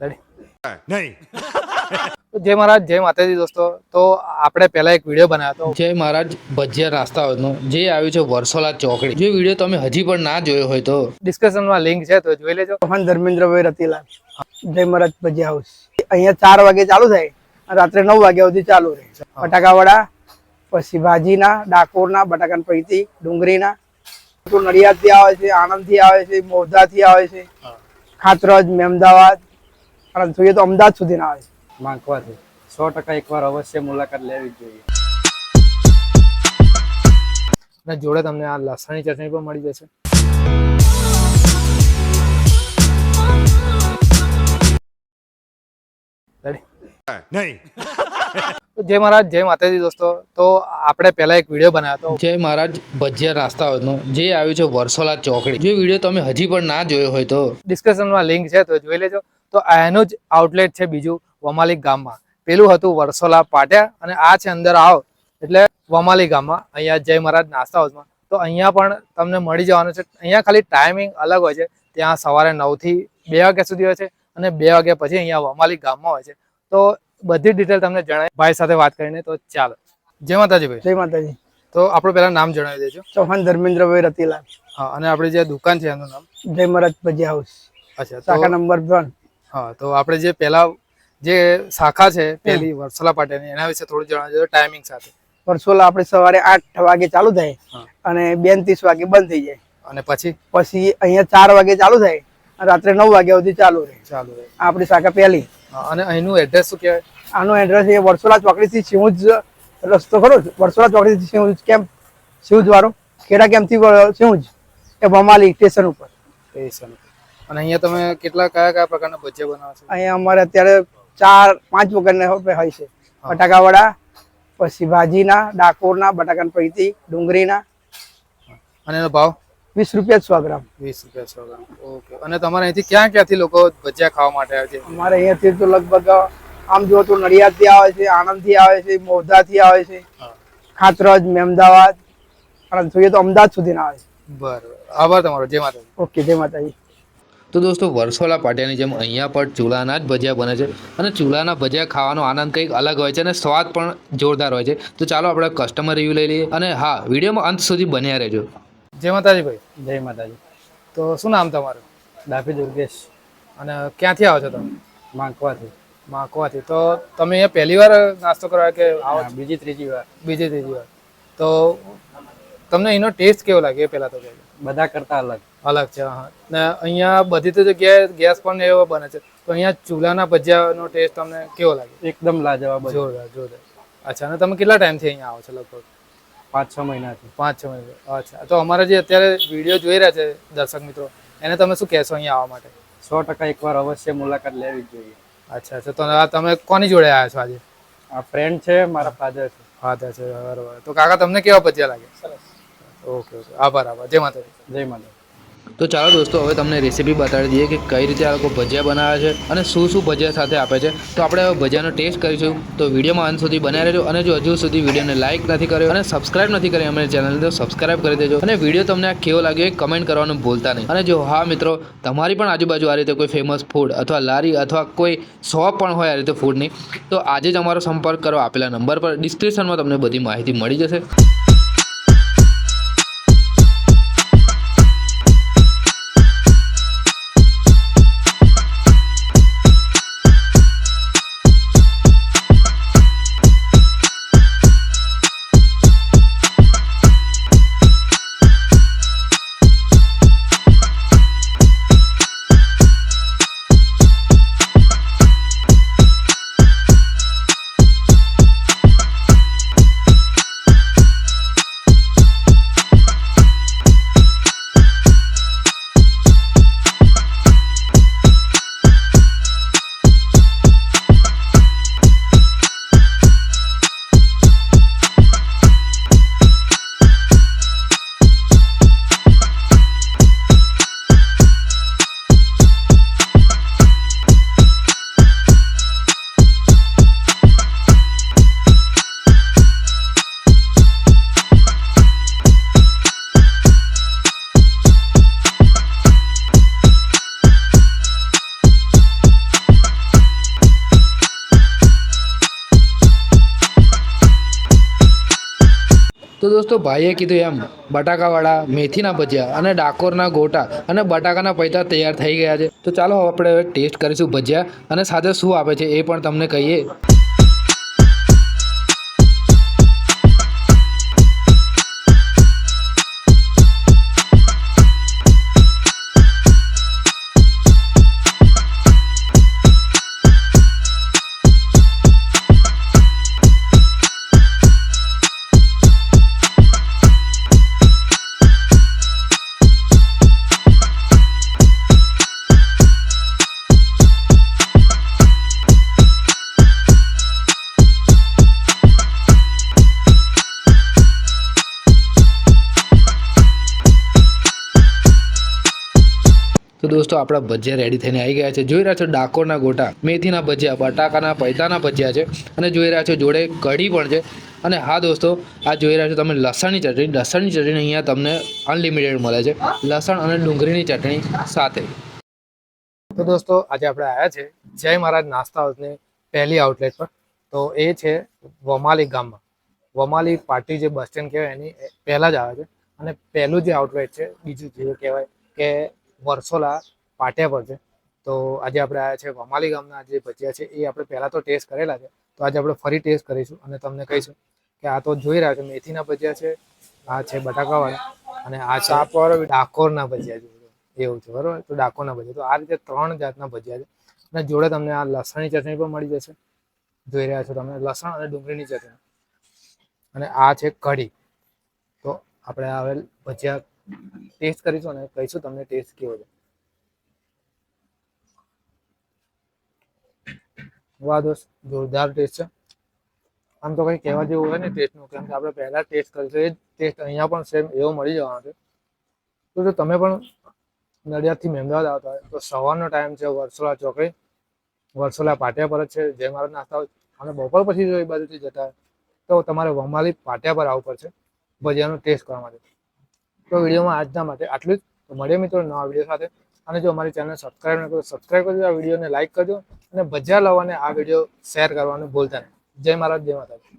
નહીં જય મહારાજ જય માતાજી દોસ્તો. તો આપણે પહેલા એક વીડિયો બનાવ્યો હતો. જય મહારાજ ભજીયા નાસ્તા હોતનો જે આવ્યું છે વરસોલા ચોકડી. જે વીડિયો તમે હજી પણ ના જોયો હોય તો. ડિસ્કશનમાં લિંક છે તો જોઈ લેજો. મહાન ધર્મેન્દ્રભાઈ રતિલાલ. જય મહારાજ ભજીયા હાઉસ અહીંયા ચાર વાગે ચાલુ થાય. અને રાત્રે નવ વાગ્યા સુધી ચાલુ રહે. બટાકા વડા પછી ભાજીના ડાકોરના બટાકાની પૈતી ડુંગળીના. તો નડિયાદથી આવે છે આણંદથી આવે છે મોરધાથી આવે છે. ખાતરજ મેમદાવાદ અને જોઈએ તો અમદાવાદ સુધી આવે. માંગવાથી. સો ટકા એકવાર અવશ્ય મુલાકાત લેવી જ જોઈએ. અને જોડે તમને આ લસણની ચટણી પણ મળી જશે. રેડી નહીં. જય મહારાજ જય માતાજી દોસ્તો. તો આપણે પહેલા એક વીડિયો બનાવ્યો હતો. જય મહારાજ ભજીયા રાસ્તાનો જે આવ્યું છે વરસોલા ચોકડી. જે વીડિયો તમે હજી પણ ના જોયો હોય તો. ડિસ્કશનમાં લિંક છે તો જોઈ લેજો. તો એનું જ આઉટલેટ છે બીજું વમાલી ગામમાં. પેલું હતું વરસોલા પાટ્યા અને આ છે અંદર આવો. એટલે વમાલી ગામમાં અહીંયા જય મહારાજ નાસ્તા હાઉસમાં. તો અહીંયા પણ તમને મળી જવાનું છે. અહીંયા ખાલી ટાઈમિંગ અલગ હોય છે. ત્યાં સવારે નવથી બે વાગ્યા સુધી હોય છે અને બે વાગ્યા પછી અહીંયા વમાલી ગામમાં હોય છે. તો બધી ડિટેલ તમને જણાય. ભાઈ સાથે વાત કરીને તો ચાલો. જય માતાજી ભાઈ. જય માતાજી. તો આપણું પેલા નામ જણાવી દેજો. ચૌહાણ ધર્મેન્દ્રભાઈ રતિલાલ. હા અને આપણી જે દુકાન છે એનું નામ? જય મહારાજ ભજી હાઉસ. અચ્છા શાખા નંબર ત્રણ હા તો આપણે જે પહેલા જે શાખા છે પહેલી વરસલા પાટિયાની એના વિશે થોડું જણાવજો ટાઈમિંગ સાથે. વરસોલા આપણે સવારે આઠ વાગે ચાલુ થાય અને બેન ત્રીસ વાગે બંધ થઈ જાય. અને પછી? પછી અહીંયા ચાર વાગે ચાલુ થાય રાત્રે નવ વાગ્યા સુધી ચાલુ રહે. ચાલુ રહે. આપણી શાખા પહેલી. અને અહીંનું એડ્રેસ શું કહેવાય? આનું એડ્રેસ એ વરસોલા ચોકડીથી સિંહુજ રસ્તો ખરો? વરસોલા ચોકડીથી સિંહુજ કેમ્પ સિંહુજ વાળો ખેડા કેમ્પથી સિંહુજ. એ વમાલી સ્ટેશન ઉપર. સ્ટેશન અને અહીંયા તમે કેટલા કયા કયા પ્રકારના ભજીયા બનાવો છો? અહીંયા અમારે અત્યારે ચાર પાંચ વગરના હોય છે. બટાકા વડા પછી ભાજીના ડાકોરના બટાકાની પૈતી ડુંગળીના. અને એનો ભાવ? વીસ રૂપિયા સો ગ્રામ. વીસ રૂપિયા સો ગ્રામ. ઓકે. અને તમારે અહીંથી ક્યાં ક્યાંથી લોકો ભજીયા ખાવા માટે આવે છે? અમારે અહીંયાથી તો લગભગ આમ જુઓ તો નડિયાદથી આવે છે આણંદથી આવે છે મોરધાથી આવે છે. ખાતરજ મેમદાવાદ. અને જોઈએ તો અમદાવાદ સુધી આવે છે. બરાબર. આભાર તમારો. જય માતાજી. ઓકે જય માતાજી. તો દોસ્તો વરસોલા પાટિયાની જેમ અહીંયા પણ ચૂલાના જ ભજીયા બને છે અને ચૂલાના ભજીયા ખાવાનો આનંદ કંઈક અલગ હોય છે અને સ્વાદ પણ જોરદાર હોય છે. તો ચાલો આપણે કસ્ટમર રિવ્યૂ લઈ લઈએ અને હા વિડીયોમાં અંત સુધી બન્યા રહેજો. જય માતાજી ભાઈ. જય માતાજી. તો શું નામ તમારું? દાફી દુર્ગેશ. અને ક્યાંથી આવો છો તમે? માંકવાથી. માંકવાથી. તો તમે અહીંયા પહેલી વાર નાસ્તો કરવા કે આવો? બીજી ત્રીજી વાર. બીજી ત્રીજી વાર. તો તમને એનો ટેસ્ટ કેવો લાગે એ પહેલા તો કહેજો. બધા કરતા અલગ. અલગ છે હા. ને અહીંયા બધી તો જગ્યાએ ગેસ પણ એવો બને છે. તો અહીંયા ચૂલાના ભજીયાનો ટેસ્ટ તમને કેવો લાગે? એકદમ લાજવાબ. જોરદાર જોરદાર. અચ્છા અને તમે કેટલા ટાઈમથી અહીંયા આવો છો લગભગ? પાંચ છ મહિનાથી પાંચ છ મહિના. અચ્છા તો અમારા જે અત્યારે વીડિયો જોઈ રહ્યા છે દર્શક મિત્રો એને તમે શું કહેશો અહીંયા આવવા માટે? સો ટકા એકવાર અવશ્ય મુલાકાત લેવી જ જોઈએ. અચ્છા અચ્છા તો આ તમે કોની જોડે આવ્યા છો આજે? આ ફ્રેન્ડ છે મારા ફાધર છે. ફાધર છે બરાબર. તો કાકા તમને કેવા ભજીયા લાગે? Okay okay. આભાર આભાર. જય માતાજી. જય માતા તો ચાલો દોસ્તો, હવે તમને રેસીપી બતાવી દઈએ કે કઈ રીતે આ લોકો ભજીયા બનાવે છે અને શું શું ભજીયા સાથે આપે છે. તો આપણે હવે ભજીયાનો ટેસ્ટ કરીશું. તો વિડીયોમાં અંત સુધી બનાવી રહેજો અને જો હજુ સુધી વિડીયોને લાઇક નથી કર્યો અને સબસ્ક્રાઇબ નથી કરી અમારી ચેનલને તો સબસ્ક્રાઇબ કરી દેજો. અને વીડિયો તમને આ કેવો લાગ્યો એ કમેન્ટ કરવાનું ભૂલતા નહીં. અને જો હા મિત્રો, તમારી પણ આજુબાજુ આ રીતે કોઈ ફેમસ ફૂડ અથવા લારી અથવા કોઈ શોપ પણ હોય આ રીતે ફૂડની તો આજે જ અમારો સંપર્ક કરો. આપેલા નંબર પર ડિસ્ક્રિપ્શનમાં તમને બધી માહિતી મળી જશે. તો દોસ્તો ભાઈએ કીધું એમ, બટાકાવાળા મેથીના ભજીયા અને ડાકોરના ગોટા અને બટાકાના પૈતા તૈયાર થઈ ગયા છે. તો ચાલો આપણે હવે ટેસ્ટ કરીશું ભજીયા અને સાથે શું આપે છે એ પણ તમને કહીએ. દોસ્તો આપણા ભજીયા રેડી થઈને આવી ગયા છે. જોઈ રહ્યા છો ડાકોરના ગોટા. મેથીના ભજીયા, બટાકાના, પૈતાના ભજીયા છે. અને જોઈ રહ્યા છો જોડે કઢી પણ છે. અને હા દોસ્તો, આ જોઈ રહ્યા છો તમે લસણની ચટણી. લસણની ચટણી અહીંયા તમને અનલિમિટેડ મળે છે. લસણ અને ડુંગળીની ચટણી સાથે. તો દોસ્તો, આજે આપણે આવ્યા છે જય મહારાજ નાસ્તા હાઉસની પહેલી આઉટલેટ પર. તો એ છે વમાલી ગામમાં. વમાલી પાર્ટી જે બસ સ્ટેન્ડ કહેવાય, એની પહેલાં જ આવે છે. અને પહેલું જે આઉટલેટ છે, બીજું જે કહેવાય કે વરસોલા પાટિયા પર છે. તો આજે આપણે આવ્યા છે વમાલી ગામના જે ભજીયા છે એ આપણે પહેલાં તો ટેસ્ટ કરેલા છે. તો આજે આપણે ફરી ટેસ્ટ કરીશું અને તમને કહીશું કે આ તો જોઈ રહ્યા છે મેથીના ભજીયા છે આ છે બટાકાવાળા અને આ ચાપર ડાકોરના ભજીયા છે. એવું છે બરાબર? તો ડાકોરના ભજીયા. તો આ રીતે ત્રણ જાતના ભજીયા છે. અને જોડે તમને આ લસણની ચટણી પણ મળી જશે. જોઈ રહ્યા છો તમે લસણ અને ડુંગળીની ચટણી. અને આ છે કઢી. તો આપણે હવે ભજીયા ટેસ્ટ કરીશું અને કહીશું તમને ટેસ્ટ કેવો છે. વાહ દોસ્ત જોરદાર ટેસ્ટ છે. આમ તો કંઈ કહેવા જેવું હોય ને ટેસ્ટનું કેમ કે આપણે પહેલા ટેસ્ટ કરીશું એ ટેસ્ટ અહીંયા પણ સેમ એવો મળી જવાનો છે. તો જો તમે પણ નડિયાદથી મહેમદાવાદ આવતા હોય, તો સવારનો ટાઈમ છે વરસોલા ચોકડી. વરસોલા પાટિયા પર જ છે જય મહારાજ નાસ્તા હોય. અને બપોર પછી જો એ બાજુથી જતા તો તમારે વમાલી પાટિયા પર આવવું પડશે, ભજીયાનો ટેસ્ટ કરવા માટે. તો વિડીયોમાં આજના માટે આટલું જ. તો મળીએ મિત્રો નવા વીડિયો સાથે. અને જો અમારી ચેનલ સબસ્ક્રાઈબ ન કરો સબસ્ક્રાઈબ કરજો, આ વિડીયોને લાઈક કરજો અને ભજીયા લાવવાને આ વીડિયો શેર કરવાનું ભૂલતા નહીં. જય મહારાજ, જય માતાજી.